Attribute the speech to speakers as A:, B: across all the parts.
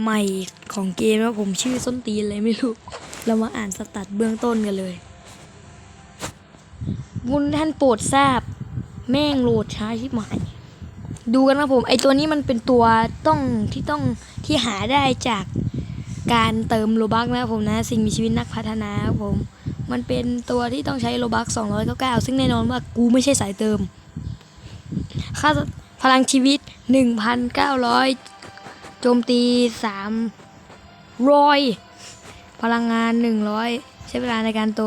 A: ใหม่ของเกมแล้วผมชื่อส้นตีนอะไรไม่รู้ เรามาอ่านสตัดเบื้องต้นกันเลย บุญท่านโปรดทราบ แม่งโหลดช้าชิบหาย ดูกันนะผม ไอตัวนี้มันเป็นตัวต้องที่ต้องที่หาได้จากการเติมโลบักนะผมนะ สิ่งมีชีวิตนักพัฒนาผม มันเป็นตัวที่ต้องใช้โลบัก299 ซึ่งแน่นอนว่ากูไม่ใช่สายเติม ค่าพลังชีวิต 1,900 โจมตี300พลังงาน100ใช้เวลาในการโต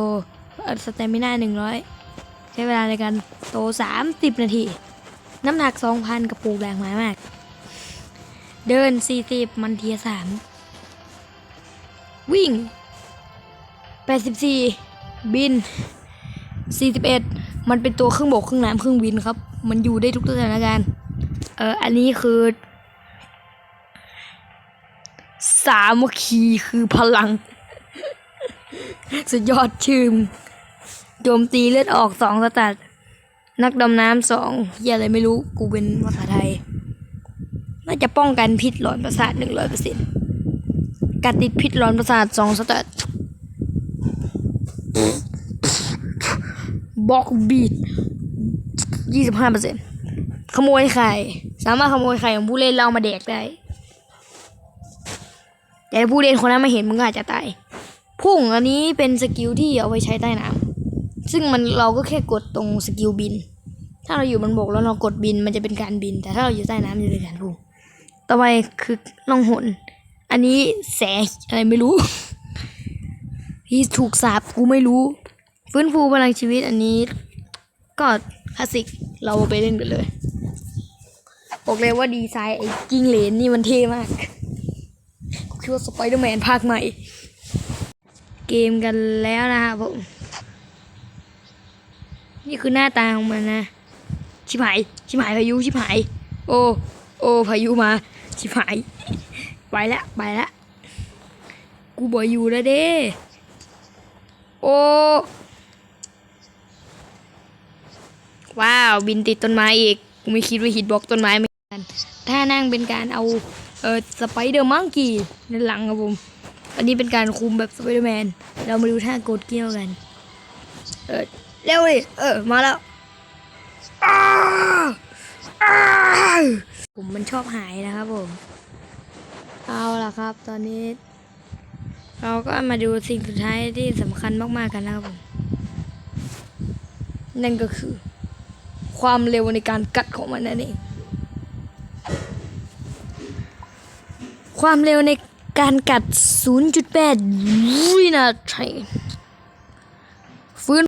A: สเตมิน่า100ใช้เวลาในการโต30นาที น้ำหนัก2,000กระปูกแรงไม้มาก เดิน40มันเทีย3วิ่ง84บิน41มันเป็นตัวครึ่งบกครึ่งน้ำครึ่งบินครับ มันอยู่ได้ทุกสถานการณ์เอออันนี้คือ สามัคคีคือพลัง สุดยอดชื่มโจมตีเลือดออกสองสตัดนักดำน้ำสองเฮียอะไรไม่รู้กูเป็นภาษาไทย น่าจะป้องกันพิษหลอนประสาทหนึ่งร้อยเปอร์เซ็นต์การติดพิษหลอนประสาทสองสตัดบล็อกบีดยี่สิบห้าเปอร์เซ็นต์ขโมยไข่ สามารถขโมยไข่ของผู้เล่นเรามาแดกได้ แต่ผู้เล่นคนนั้นมาเห็นมึงอาจจะตายพุ่งอันนี้เป็นสกิลที่เอาไว้ใช้ใต้น้ำซึ่งมันเราก็แค่กดตรงสกิลบิน ถ้าเราอยู่บนบกแล้วเรากดบินมันจะเป็นการบิน แต่ถ้าเราอยู่ใต้น้ำจะเป็นการพุ่งต่อไปคือล่องหน อันนี้แสอะไรไม่รู้ ที่ถูกสาบกูไม่รู้ ฟื้นฟูพลังชีวิตอันนี้ ก็คลาสสิกเราไปเล่นกันเลยบอกเลยว่าดีไซน์ไอ้กิ้งเหลนนี่มันเท่มาก กูคิดว่าสไปเดอร์แมนภาคใหม่ เกมกันแล้วนะครับผม นี่คือหน้าตาของมันนะ ชิบหาย ชิบหายพายุ ชิบหาย โอ้ โอ้ พายุมา ชิบหาย ไปละ ไปละ กูบอกอยู่แล้วเด้ โอ้ ว้าว บินติดต้นไม้อีก กูไม่คิดว่าฮิตบล็อกต้นไม้เหมือนกัน ถ้านั่งเป็นการเอา เออสไปเดอร์มังกี้ในหลังครับผม อันนี้เป็นการคุมแบบสไปเดอร์แมน เรามาดูท่ากดเกี้ยวกัน เออเร็วดิเออ มาแล้วอ้าวอ้าวผมมันชอบหายนะครับผม เอาล่ะครับ ตอนนี้ เราก็มาดูสิ่งสุดท้ายที่สำคัญมากๆกันนะครับผม นั่นก็คือ ความเร็วในการกัดของมันนั่นเอง ความเร็วในการกัด 0.8วินาทีฟื้น